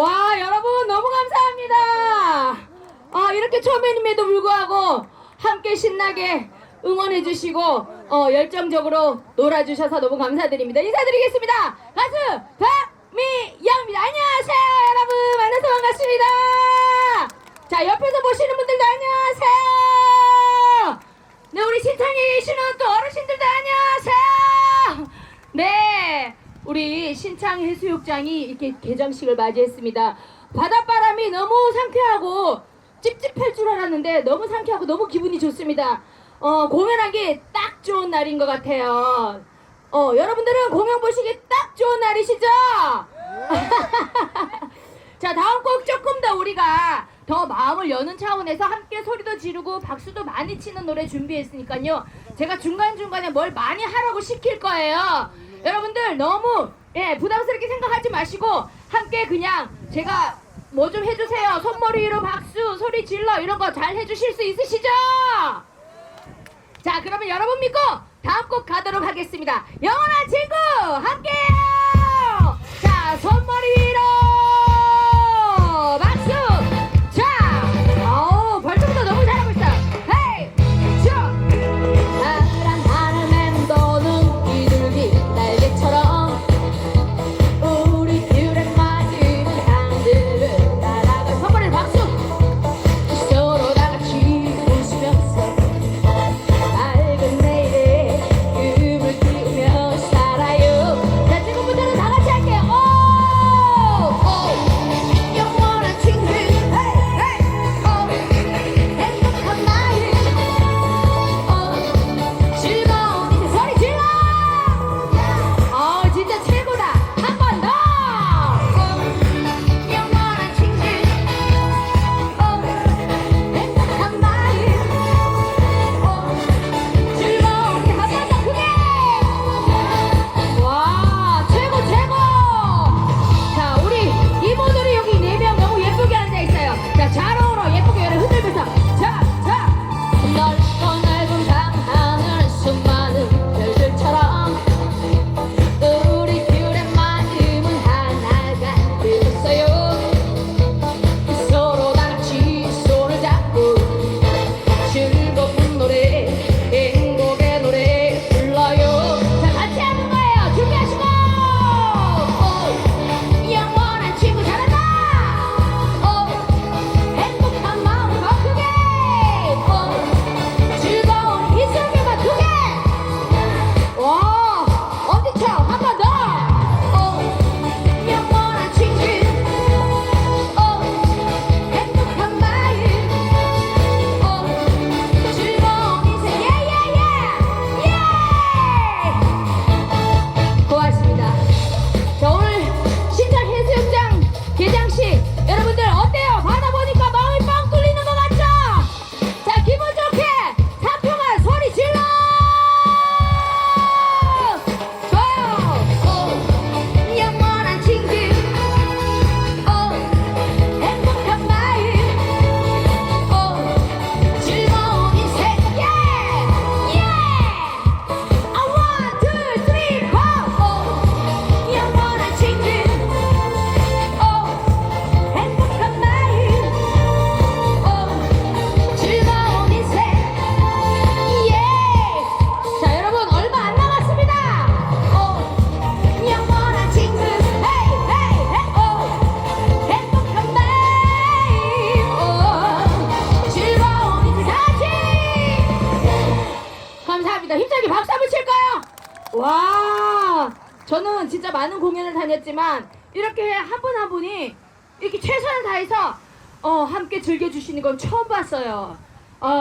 와 여러분 너무 감사합니다. 아 이렇게 처음임에도 불구하고 함께 신나게 응원해 주시고 어, 열정적으로 놀아주셔서 너무 감사드립니다. 인사드리겠습니다. 가수 박미영입니다. 안녕하세요 여러분 만나서 반갑습니다. 자 옆에서 보시는 분들도 안녕하세요. 네 우리 신창에 계시는 또 어르신들도 안녕하세요. 네 우리 신창 해수욕장이 이렇게 개장식을 맞이했습니다. 바닷바람이 너무 상쾌하고 찝찝할 줄 알았는데 너무 상쾌하고 너무 기분이 좋습니다. 어, 공연하기 딱 좋은 날인 것 같아요. 어, 여러분들은 공연 보시기 딱 좋은 날이시죠? 자, 다음 곡 조금 더 우리가 더 마음을 여는 차원에서 함께 소리도 지르고 박수도 많이 치는 노래 준비했으니까요. 제가 중간중간에 뭘 많이 하라고 시킬 거예요. 여러분들 너무 예, 부담스럽게 생각하지 마시고 함께 그냥 제가 뭐 좀 해주세요. 손머리 위로 박수, 소리 질러 이런 거 잘 해주실 수 있으시죠? 자, 그러면 여러분 믿고 다음 곡 가도록 하겠습니다. 영원한 친구 함께해요. 자, 손머리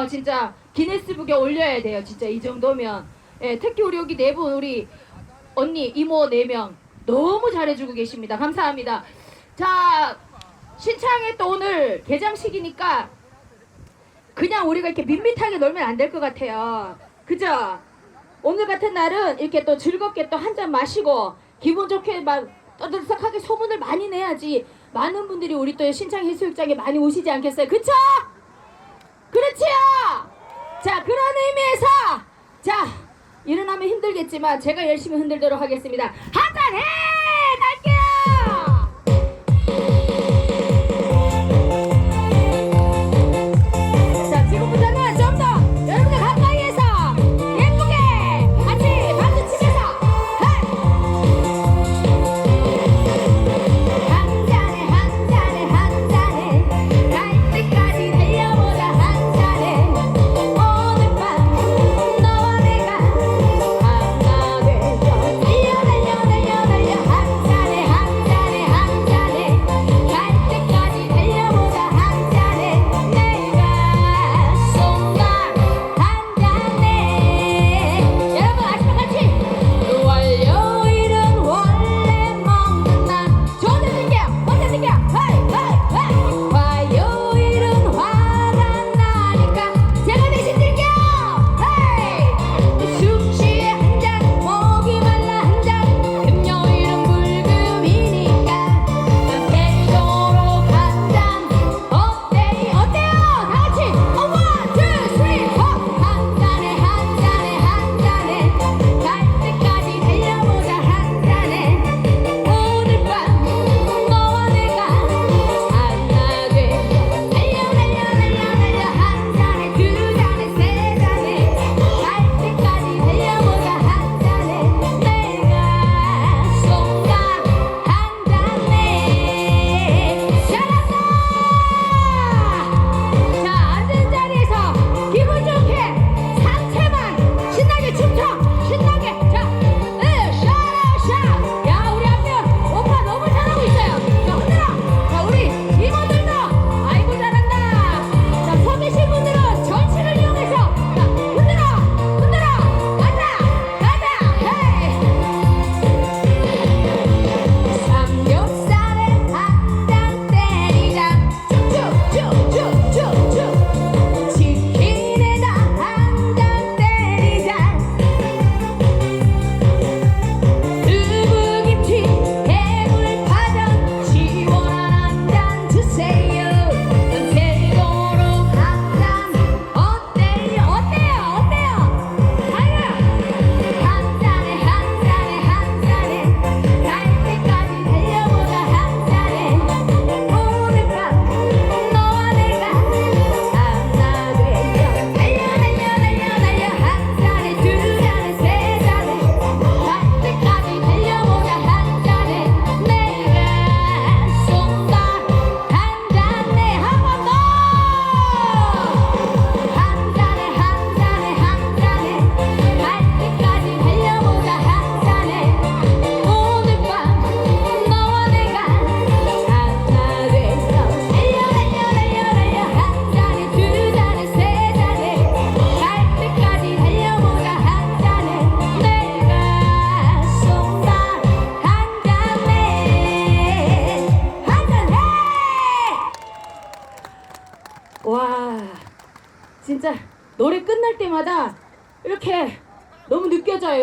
어, 진짜 기네스북에 올려야 돼요. 진짜 이 정도면. 예, 특히 우리 여기 네 분, 우리 언니, 이모 네 명 너무 잘해주고 계십니다. 감사합니다. 자, 신창에 또 오늘 개장식이니까 그냥 우리가 이렇게 밋밋하게 놀면 안 될 것 같아요. 그죠? 오늘 같은 날은 이렇게 또 즐겁게 또 한 잔 마시고 기분 좋게 막 떠들썩하게 소문을 많이 내야지 많은 분들이 우리 또 신창 해수욕장에 많이 오시지 않겠어요? 그쵸? 그렇지요? 자 그런 의미에서 자 일어나면 힘들겠지만 제가 열심히 흔들도록 하겠습니다. 한잔 해! 갈게요!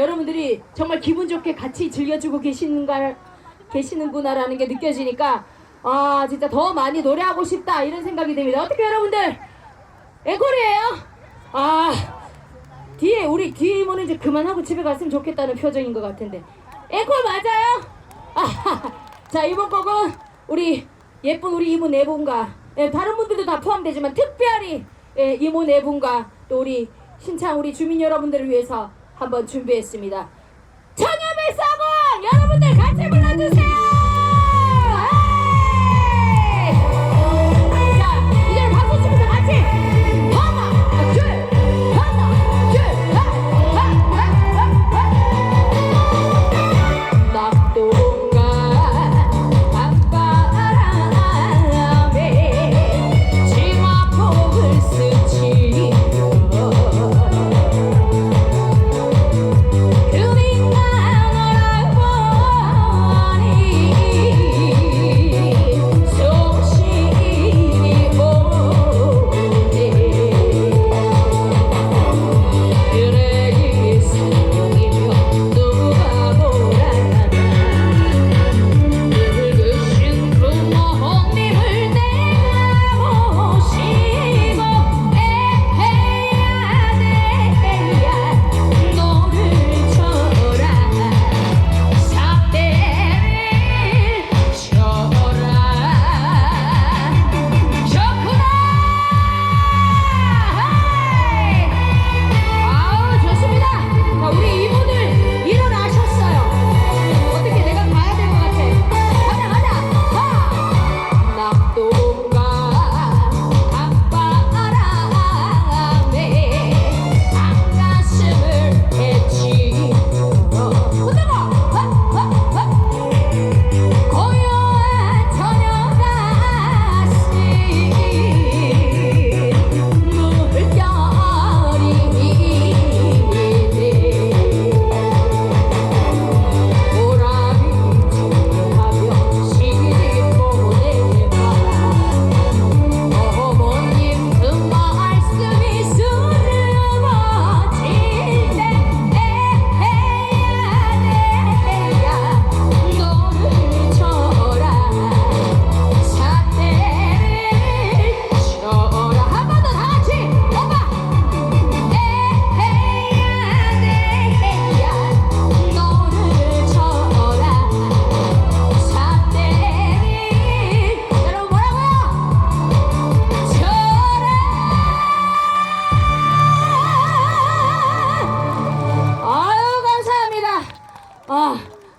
여러분들이 정말 기분 좋게 같이 즐겨주고 계시는가 계시는구나라는 게 느껴지니까 아 진짜 더 많이 노래하고 싶다 이런 생각이 듭니다. 어떻게 여러분들 앵콜이에요? 아 뒤에 우리 뒤에 이모는 이제 그만하고 집에 갔으면 좋겠다는 표정인 것 같은데 앵콜 맞아요? 아, 자 이번 곡은 우리 예쁜 우리 이모 네 분과 예, 다른 분들도 다 포함되지만 특별히 예, 이모 네 분과 또 우리 신창 우리 주민 여러분들을 위해서 한번 준비했습니다. 천여의 사공 여러분들 같이 불러주세요.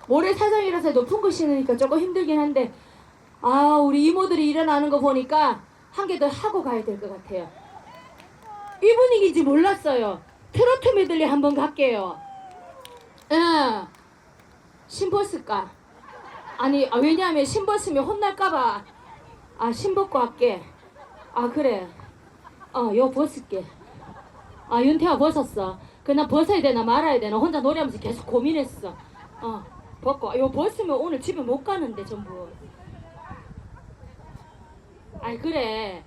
모래 사장이라서 높은 거 신으니까 조금 힘들긴 한데 아 우리 이모들이 일어나는 거 보니까 한 개 더 하고 가야 될 것 같아요. 이 분위기인지 몰랐어요. 트로트 메들리 한번 갈게요. 응. 신발 쓸까 아니 아, 왜냐하면 신발 쓰면 혼날까봐. 아 신벗고 할게. 아 그래. 어요 벗을게. 아 윤태가 벗었어. 그나 벗어야 되나 말아야 되나 혼자 노래하면서 계속 고민했어. 어 벗고 이거 벗으면 오늘 집에 못 가는데 전부. 아이 그래.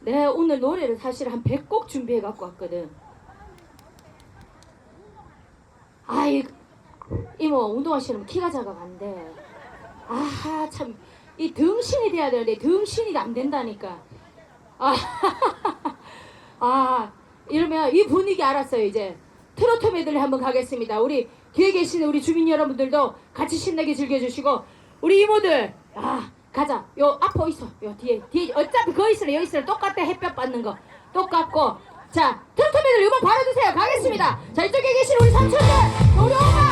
내가 오늘 노래를 사실 한 100곡 준비해 갖고 왔거든. 아이 이모 운동화 신으면 키가 안돼. 아하 참. 이 등신이 돼야 되는데 등신이 안 된다니까. 아, 아 이러면 이 분위기 알았어요 이제. 트로트 메들리 한번 가겠습니다. 우리 뒤에 계시는 우리 주민 여러분들도 같이 신나게 즐겨주시고 우리 이모들 아 가자. 요 앞에 있어. 요 뒤에 뒤에 어차피 거기 있으래 여기 있으래 똑같아. 햇볕 받는 거. 똑같고. 자 트로트 메들리 음악 바로 주세요. 가겠습니다. 자 이쪽에 계신 우리 삼촌들 우리 엄마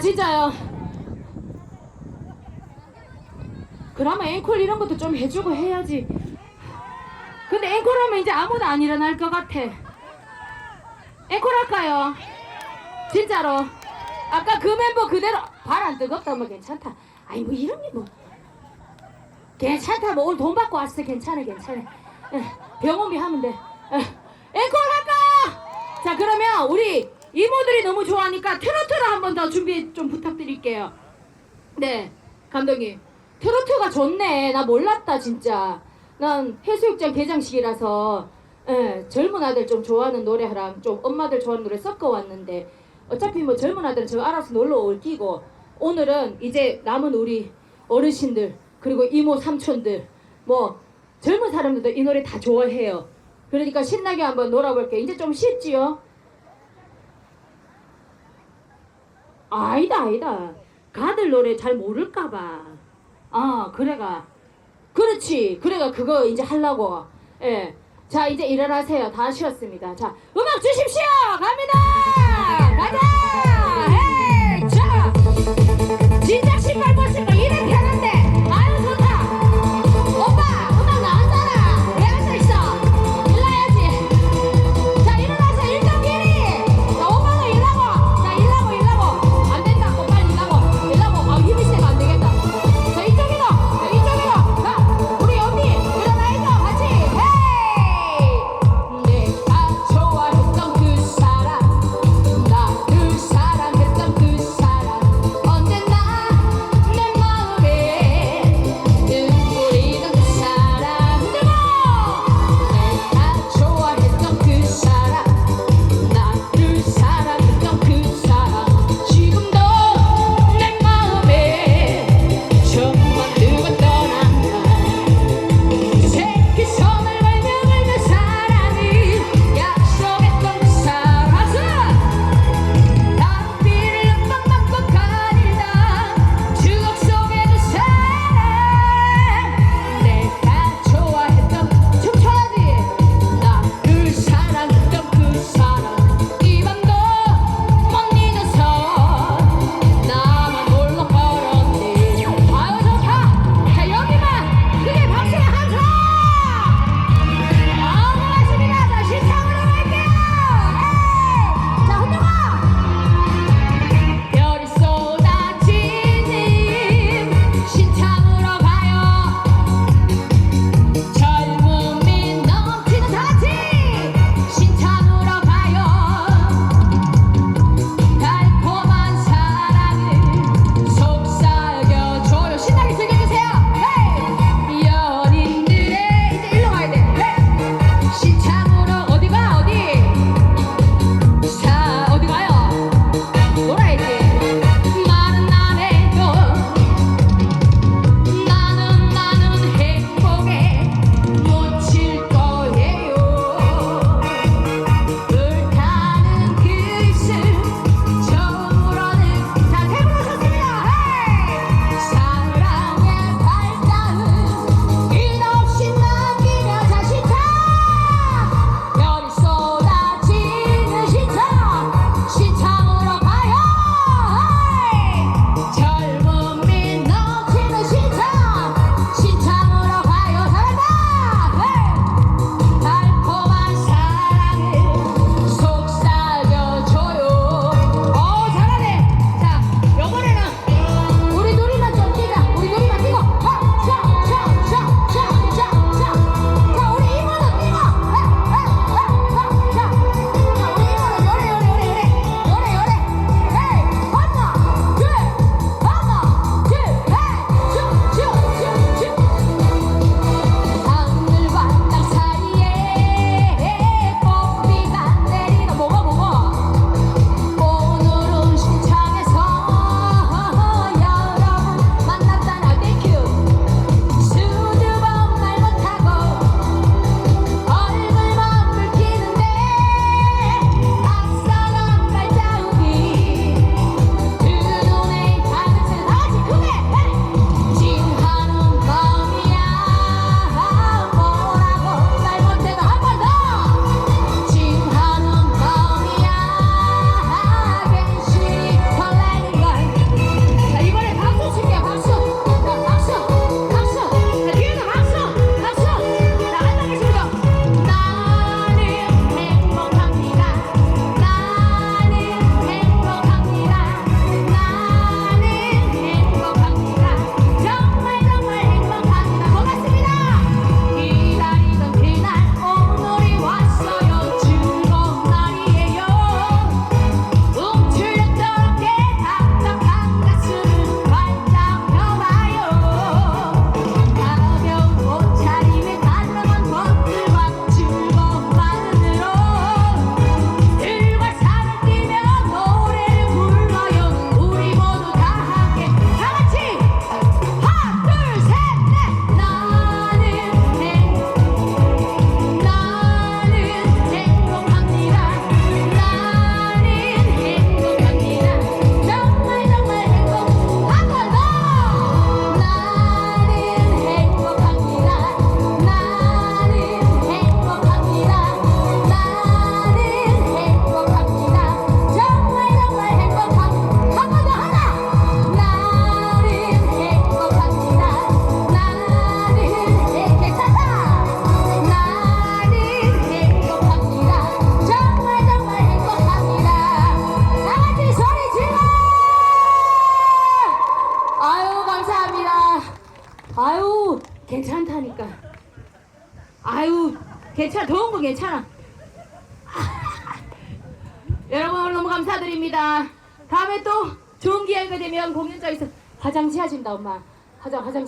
진짜요. 그러면 앵콜 이런 것도 좀 해주고 해야지. 근데 앵콜 하면 이제 아무도 안 일어날 것 같아. 앵콜 할까요? 진짜로. 아까 그 멤버 그대로 발 안 뜨겁다 뭐 괜찮다. 아니 뭐 이런 게 뭐. 괜찮다 뭐 오늘 돈 받고 왔어 괜찮아 괜찮아. 예, 병원비 하면 돼. 예, 앵콜 할까요? 자 그러면 우리 이모들이 너무 좋아하니까 트로트를 한 번 더 준비 좀 부탁드릴게요. 네 감독님 트로트가 좋네. 나 몰랐다 진짜. 난 해수욕장 개장식이라서 예, 젊은 아들 좀 좋아하는 노래랑 좀 엄마들 좋아하는 노래 섞어 왔는데 어차피 뭐 젊은 아들은 저 알아서 놀러 올 끼고 오늘은 이제 남은 우리 어르신들 그리고 이모 삼촌들 뭐 젊은 사람들도 이 노래 다 좋아해요. 그러니까 신나게 한번 놀아볼게요. 이제 좀 쉽지요? 아니다 아니다. 가들 노래 잘 모를까봐. 아 그래가. 그렇지. 그래가 그거 이제 하려고. 예. 자 이제 일어나세요. 다 쉬었습니다. 자 음악 주십시오. 갑니다. 가자. 헤이 자. 진작 신발 벗으니까 이래 편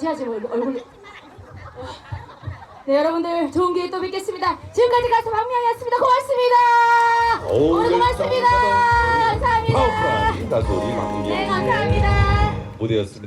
화장 지어지면 얼굴. 네 여러분들 좋은 기회 또 뵙겠습니다. 지금까지 가수 박명이었습니다. 고맙습니다. 오, 오늘 고맙습니다. 감사합니다. 파워풀한 네 감사합니다. 무대였습니다.